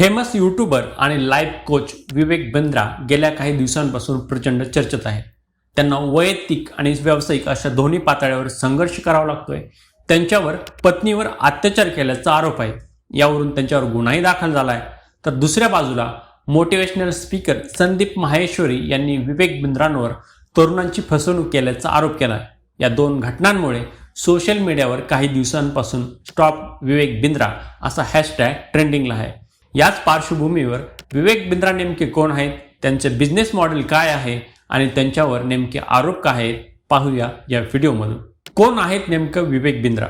Famous YouTuber आणि life coach Vivek Bindra गेल्या काही दिवसांपासून प्रचंड चर्चेत आहे. त्यांना वैयक्तिक आणि व्यावसायिक अशा दोन्ही पातळ्यावर संघर्ष करावा लागतोय. त्यांच्यावर पत्नीवर अत्याचार केल्याचा आरोप आहे. यावरून त्यांच्यावर गुन्हाही दाखल झाला आहे तर दुसऱ्या बाजूला मोटिवेशनल स्पीकर संदीप माहेश्वरी यांनी विवेक बिंद्रांवर तरुणांची फसवणूक केल्याचा आरोप केला आहे या दोन घटनांमुळे सोशल मीडियावर काही दिवसांपासून स्टॉप विवेक बिंद्रा असा हॅशटॅग ट्रेंडिंगला आहे. याच पार्श्वभूमीवर विवेक बिंद्रा नेमके कोण आहेत त्यांचे बिझनेस मॉडेल काय आहे आणि त्यांच्यावर नेमके आरोप काय आहेत पाहूया या व्हिडिओमधून. कोण आहेत नेमकं विवेक बिंद्रा?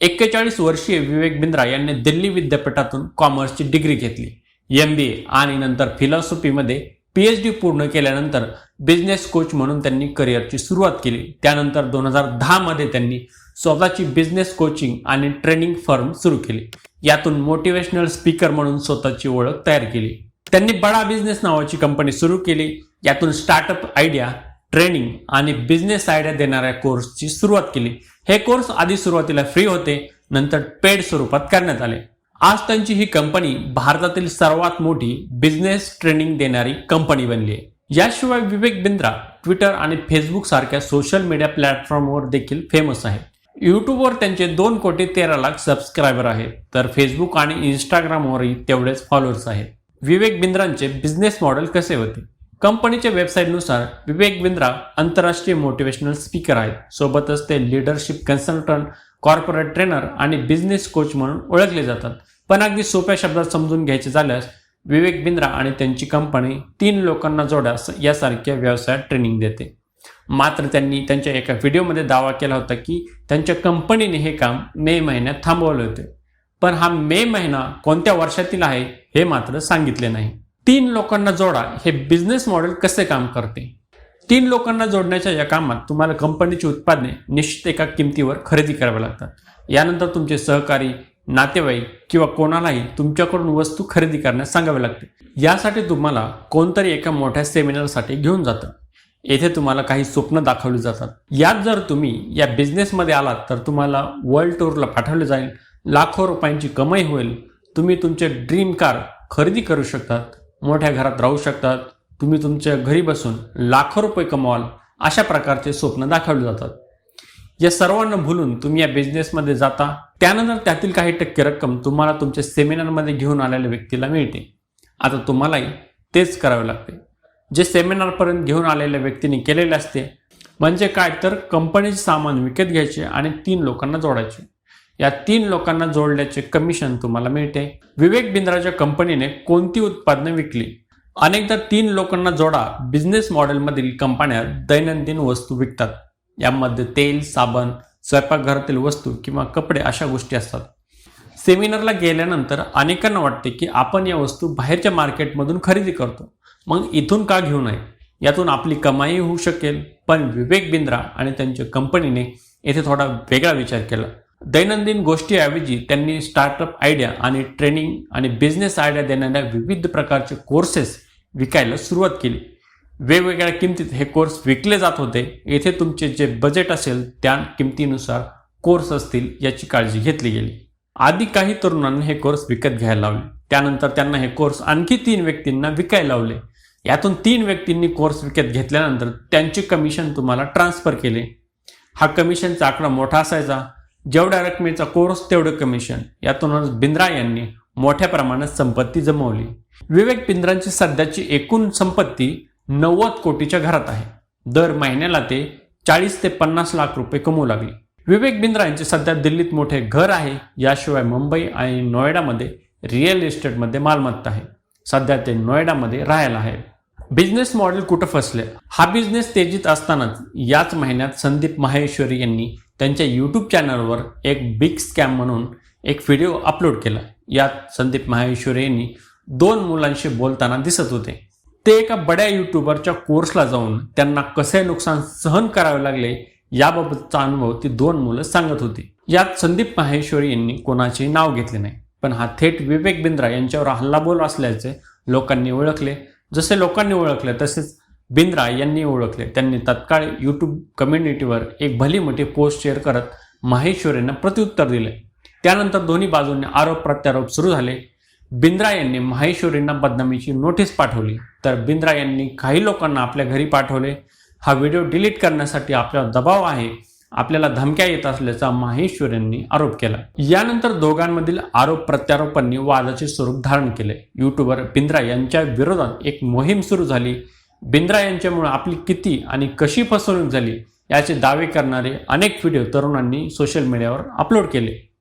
एक्केचाळीस वर्षीय विवेक बिंद्रा यांनी दिल्ली विद्यापीठातून कॉमर्सची डिग्री घेतली. एम बी ए आणि नंतर फिलॉसॉफीमध्ये पी एच डी पूर्ण केल्यानंतर बिझनेस कोच म्हणून त्यांनी करिअरची सुरुवात केली. त्यानंतर दोन हजार दहामध्ये त्यांनी स्वतःची बिझनेस कोचिंग आणि ट्रेनिंग फर्म सुरू केली. यातून मोटिवेशनल स्पीकर म्हणून स्वतःची ओळख तयार केली. त्यांनी बडा बिझनेस नावाची कंपनी सुरू केली. यातून स्टार्टअप आयडिया ट्रेनिंग आणि बिझनेस आयडिया देणाऱ्या कोर्सची सुरुवात केली. हे कोर्स आधी सुरुवातीला फ्री होते नंतर पेड स्वरूपात करण्यात आले. आज त्यांची ही कंपनी भारतातील सर्वात मोठी बिझनेस ट्रेनिंग देणारी कंपनी बनली आहे. याशिवाय विवेक बिंद्रा ट्विटर आणि फेसबुक सारख्या सोशल मीडिया प्लॅटफॉर्मवर देखील फेमस आहे. यूट्यूबवर त्यांचे दोन कोटी तेरा लाख सबस्क्रायबर आहेत. तर फेसबुक आणि इंस्टाग्रामवरही तेवढेच फॉलोअर्स आहेत. विवेक बिंद्रांचे बिझनेस मॉडेल कसे होते? कंपनीच्या वेबसाईटनुसार विवेक बिंद्रा आंतरराष्ट्रीय मोटिवेशनल स्पीकर आहेत. सोबतच ते लिडरशिप कन्सल्टंट कॉर्पोरेट ट्रेनर आणि बिझनेस कोच म्हणून ओळखले जातात. पण अगदी सोप्या शब्दात समजून घ्यायचे झाल्यास विवेक बिंद्रा आणि त्यांची कंपनी तीन लोकांना जोड्यास यासारख्या व्यवसायात ट्रेनिंग देते. मात्र त्यांनी त्यांच्या एका व्हिडिओमध्ये दावा केला होता की त्यांच्या कंपनीने हे काम मे महिन्यात थांबवले होते. पण हा मे महिना कोणत्या वर्षातील आहे हे मात्र सांगितले नाही. तीन लोकांना जोडा हे बिझनेस मॉडेल कसे काम करते? तीन लोकांना जोडण्याच्या या कामात तुम्हाला कंपनीची उत्पादने निश्चित एका किमतीवर खरेदी करावी लागतात. यानंतर तुमचे सहकारी नातेवाईक किंवा कोणालाही तुमच्याकडून वस्तू खरेदी करण्यास सांगावे लागते. यासाठी तुम्हाला कोणतरी एका मोठ्या सेमिनारसाठी घेऊन जातं. येथे तुम्हाला काही स्वप्न दाखवली जातात. यात जर तुम्ही या बिझनेसमध्ये आलात तर तुम्हाला वर्ल्ड टूरला पाठवले जाईल. लाखो रुपयांची कमाई होईल. तुम्ही तुमचे ड्रीम कार खरेदी करू शकतात मोठ्या घरात राहू शकतात. तुम्ही तुमच्या घरी बसून लाखो रुपये कमवाल अशा प्रकारचे स्वप्न दाखवले जातात. या सर्वांना भुलून तुम्ही या बिझनेसमध्ये जाता. त्यानंतर त्यातील काही टक्के रक्कम तुम्हाला तुमच्या सेमिनारमध्ये घेऊन आलेल्या व्यक्तीला मिळते. आता तुम्हालाही तेच करावे लागते. जे सेमिनारपर्यंत घेऊन आलेल्या व्यक्तीने केलेले असते म्हणजे काय? तर कंपनीचे सामान विकत घ्यायचे आणि तीन लोकांना जोडायचे. या तीन लोकांना जोडल्याचे कमिशन तुम्हाला मिळते. विवेक बिंद्राच्या कंपनीने कोणती उत्पादने विकली? अनेकदा तीन लोकांना जोडा बिझनेस मॉडेलमधील कंपन्या दैनंदिन वस्तू विकतात. यामध्ये तेल साबण स्वयंपाकघरातील वस्तू किंवा कपडे अशा गोष्टी असतात. सेमिनारला गेल्यानंतर अनेकांना वाटते की आपण या वस्तू बाहेरच्या मार्केटमधून खरेदी करतो. मग इथून का घेऊ नये? यातून आपली कमाई होऊ शकेल. पण विवेक बिंद्रा आणि त्यांच्या कंपनीने येथे थोडा वेगळा विचार केला. दैनंदिन गोष्टीऐवजी त्यांनी स्टार्टअप आयडिया आणि ट्रेनिंग आणि बिझनेस आयडिया देणाऱ्या विविध प्रकारचे कोर्सेस विकायला सुरुवात केली. वेगवेगळ्या किमतीत हे कोर्स विकले जात होते. येथे तुमचे जे बजेट असेल त्या किमतीनुसार कोर्स असतील याची काळजी घेतली गेली. आधी काही तरुणांना हे कोर्स विकत घ्यायला लावले. त्यानंतर त्यांना हे कोर्स आणखी तीन व्यक्तींना विकायला लावले. यातून तीन व्यक्तींनी कोर्स विकत घेतल्यानंतर त्यांचे कमिशन तुम्हाला ट्रान्सफर केले. हा कमिशनचा आकडा मोठा असायचा. जेवढ्या रकमेचा कोर्स तेवढं कमिशन यातूनच बिंद्रा यांनी मोठ्या प्रमाणात संपत्ती जमवली. विवेक बिंद्रांची सध्याची एकूण संपत्ती नव्वद कोटीच्या घरात आहे. दर महिन्याला ते चाळीस ते पन्नास लाख रुपये कमवू लागले. विवेक बिंद्रा यांचे सध्या दिल्लीत मोठे घर आहे. याशिवाय मुंबई आणि नोएडामध्ये रिअल इस्टेटमध्ये मालमत्ता आहे. सध्या ते नोएडामध्ये राहायला आहे. बिझनेस मॉडेल कुठं फसले? हा बिझनेस तेजीत असतानाच याच महिन्यात संदीप माहेश्वरी यांनी त्यांच्या यूट्यूब चॅनलवर एक बिग स्कॅम म्हणून एक व्हिडिओ अपलोड केला. यात संदीप माहेश्वरी यांनी दोन मुलांशी बोलताना दिसत होते. ते एका बड्या युट्यूबरच्या कोर्सला जाऊन त्यांना कसे नुकसान सहन करावे लागले याबाबतचा अनुभव ती दोन मुलं सांगत होती. यात संदीप माहेश्वरी यांनी कोणाचे नाव घेतले नाही. पण हा थेट विवेक बिंद्रा यांच्यावर हल्लाबोल असल्याचे लोकांनी ओळखले. जसे लोकांनी ओळखले तसेच बिंद्रा यांनी ओळखले. त्यांनी तत्काळ यूट्यूब कम्युनिटीवर एक भली मोठी पोस्ट शेअर करत माहेश्वरींना प्रत्युत्तर दिले. त्यानंतर दोन्ही बाजूंनी आरोप प्रत्यारोप सुरू झाले. बिंद्रा यांनी माहेश्वरींना बदनामीची नोटीस पाठवली. तर बिंद्रा यांनी काही लोकांना आपल्या घरी पाठवले. हा व्हिडिओ डिलीट करण्यासाठी आपल्यावर दबाव आहे. आपल्याला धमक्या येत असल्याचा माहेश्वरींनी आरोप केला. यानंतर दोघांमधील आरोप प्रत्यारोपांनी वादाचे स्वरूप धारण केले. युट्यूबर बिंद्रा यांच्या विरोधात एक मोहीम सुरू झाली. बिंद्रा यांच्यामुळे आपली किती आणि कशी फसवणूक झाली याचे दावे करणारे अनेक व्हिडिओ तरुणांनी सोशल मीडियावर अपलोड केले.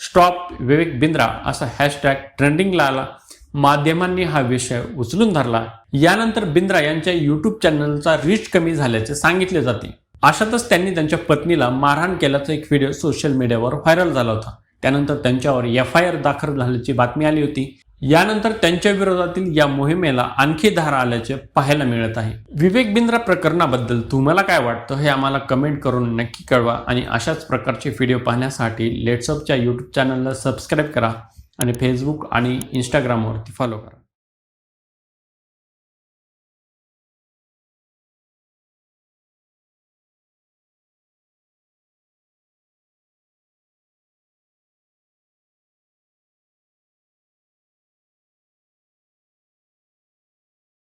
स्टॉप विवेक बिंद्रा असा हॅशटॅग ट्रेंडिंगला आला. माध्यमांनी हा विषय उचलून धरला. यानंतर बिंद्रा यांच्या युट्यूब चॅनलचा रीच कमी झाल्याचे सांगितले जाते. अशातच त्यांनी त्यांच्या पत्नीला मारहाण केल्याचा एक व्हिडिओ सोशल मीडियावर व्हायरल झाला होता. त्यानंतर त्यांच्यावर एफ आय आर दाखल झाल्याची बातमी आली होती. यानंतर त्यांच्या विरोधातील या मोहिमेला आणखी धार आल्याचे पाहायला मिळत आहे. विवेक बिंद्रा प्रकरणाबद्दल तुम्हाला काय वाटतं हे आम्हाला कमेंट करून नक्की कळवा आणि अशाच प्रकारचे व्हिडिओ पाहण्यासाठी लेट्सअपच्या यूट्यूब चॅनलला सबस्क्राईब करा आणि फेसबुक आणि इंस्टाग्रामवरती फॉलो करा.